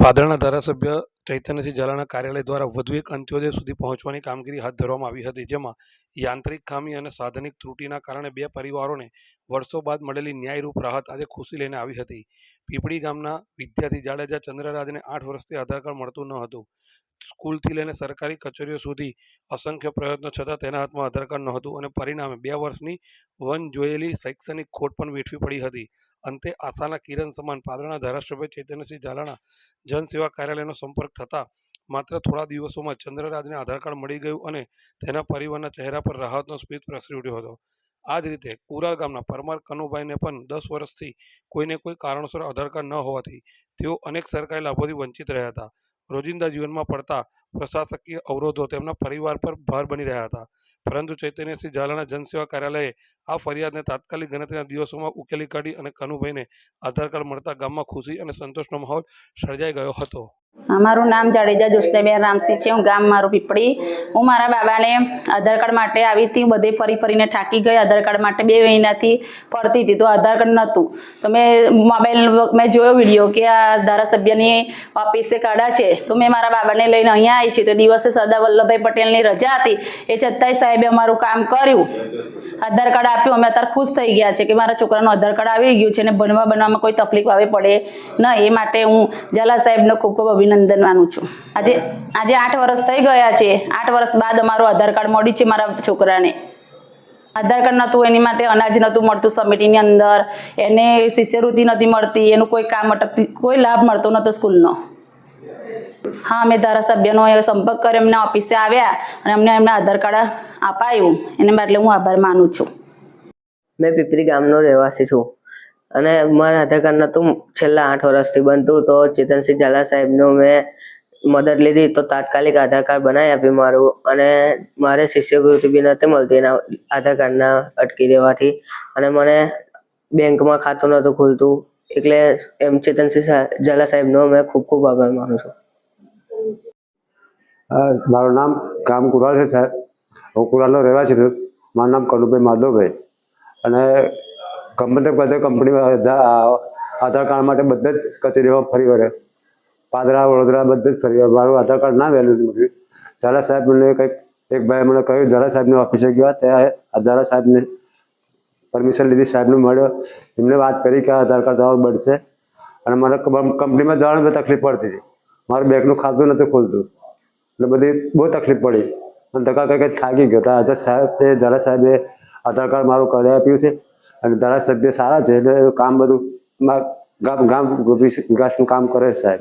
પાદરાના ધારાસભ્ય ચૈતન્યસિંહ ઝાલાના કાર્યાલય દ્વારા વધુ એક અંત્યોદય સુધી પહોંચવાની કામગીરી હાથ ધરવામાં આવી હતી, જેમાં યાંત્રિક ખામી અને સાધનિક ત્રુટિના કારણે બે પરિવારોને વર્ષો બાદ મળેલી ન્યાયરૂપ રાહત આજે ખુશી લઈને આવી હતી. પીપળી ગામના વિદ્યાર્થી જાડેજા ચંદ્રરાજને આઠ વર્ષથી આધાર કાર્ડ મળતું ન હતું. સ્કૂલથી લઈને સરકારી કચેરીઓ સુધી અસંખ્ય પ્રયત્નો છતાં તેના હાથમાં આધાર કાર્ડ નહોતું અને પરિણામે બે વર્ષની વન જોયેલી શૈક્ષણિક ખોટ પણ વેઠવી પડી હતી. અંતે આશાના કિરણ સમાન પાદરાના ધારાસભ્ય ચૈતન્યસિંહ ઝાલાણા જનસેવા કાર્યાલયનો સંપર્ક થતાં માત્ર થોડા દિવસોમાં ચંદ્રરાજને આધાર કાર્ડ મળી ગયું અને તેના પરિવારના ચહેરા પર રાહતનો સ્મિત પ્રસરી ઉઠ્યો હતો. આ જ રીતે કુરાલ ગામના પરમાર કનુભાઈને પણ દસ વર્ષથી કોઈને કોઈ કારણોસર આધાર કાર્ડ ન હોવાથી તેઓ અનેક સરકારી લાભોથી વંચિત રહ્યા હતા. રોજિંદા જીવનમાં પડતા પ્રશાસકીય અવરોધો તેમના પરિવાર પર ભાર બની રહ્યા હતા. પરંતુ ચૈતન્યસિંહ ઝાલાના જનસેવા કાર્યાલયે આ ફરિયાદને તાત્કાલિક ગણતરીના દિવસોમાં ઉકેલી કાઢી અને કનુભાઈને આધાર કાર્ડ મળતા ગામમાં ખુશી અને સંતોષનો માહોલ સર્જાઈ ગયો હતો. મારું નામ જાડેજા જોશનાબેન રામસી છે. હું ગામ મારું પીપળી. હું મારા બાબાને આધાર કાર્ડ માટે આવી હતી. બધે ફરી ફરીને થાકી ગઈ. આધાર કાર્ડ માટે બે મહિનાથી ફરતી હતી. તો આધાર કાર્ડ નહોતું. તો મેં મોબાઈલ મેં જોયો વીડિયો કે આ ધારાસભ્યની ઓફિસે કાઢા છે. તો મેં મારા બાબાને લઈને અહીંયા આવી છું. તો દિવસે સરદાર વલ્લભભાઈ પટેલની રજા હતી. એ છતાંય સાહેબે અમારું કામ કર્યું. આધાર કાર્ડ આપ્યું. અમે અત્યારે ખુશ થઈ ગયા છે કે મારા છોકરાનું આધાર કાર્ડ આવી ગયું છે અને ભણવા બનવામાં કોઈ તકલીફ આવે, પડે ન એ માટે હું ઝાલા સાહેબનો ખૂબ ખૂબ અભિનંદન માનું છું. આજે આજે આઠ વર્ષ થઈ ગયા છે. આઠ વર્ષ બાદ અમારું આધાર કાર્ડ મળ્યું છે મારા છોકરાને. આધાર કાર્ડ નહોતું, એની માટે અનાજ નહોતું મળતું સમિતિની અંદર. એને શિષ્યવૃત્તિ નથી મળતી, એનું કોઈ કામ અટકતી, કોઈ લાભ મળતો નહોતો સ્કૂલનો. હા અમે ધારાસભ્યનો એ સંપર્ક કર્યો, એમના ઓફિસે આવ્યા અને અમને એમને આધાર કાર્ડ અપાયું એને માટે હું આભાર માનું છું. મેં પીપરી ગામનો રહેવાસી છું. અને મારા આધાર કાર્ડ નહોતું છેલ્લા આઠ વર્ષથી બનતું તો ચેતનસિંહ ઝાલા સાહેબનું મેં મદદ લીધી તો તાત્કાલિક આધાર કાર્ડ બનાવી આપ્યું મારું અને મારે શિષ્યવૃત્તિ બી નથી મળતી એના આધાર કાર્ડના અટકી રહેવાથી અને મને બેંકમાં ખાતું નહોતું ખુલતું. એટલે એમ ચેતનસિંહ ઝાલા સાહેબનો મેં ખૂબ ખૂબ આભાર માનું છું. મારું નામ ગામ કુરાલ છે, સાહેબ. હું કુરાલનો રહેવાસી છું. મારું નામ કનુભાઈ માધવભાઈ. અને કંપની બધે કંપનીમાં આધાર કાર્ડ માટે બધે જ કચેરીમાં ફરી વળે. પાદરા, વડોદરા બધે જ ફરી વળે. મારું આધાર કાર્ડ ના વેલ્યુ મળ્યું ઝાલા સાહેબ મને કંઈક, એક ભાઈ મને કહ્યું, ઝાલા સાહેબની ઓફિસે ગયા, ત્યાં ઝાલા સાહેબને પરમિશન લીધી, સાહેબને મળ્યો. એમને વાત કરી કે આધાર કાર્ડ તમારું બનશે. અને કં- કંપનીમાં જવાનું તકલીફ પડતી હતી. મારું બેંકનું ખાતું નહોતું ખોલતું. એટલે બધી બહુ તકલીફ પડી. અને ધક્કા કંઈક થાકી ગયો. હતા આજે સાહેબ, ઝાલા સાહેબે આધાર કાર્ડ મારું કરી આપ્યું છે. અને ધારાસભ્ય સારા છે કામ બધું ગામ ગામ વિકાસનું કામ કરે સાહેબ.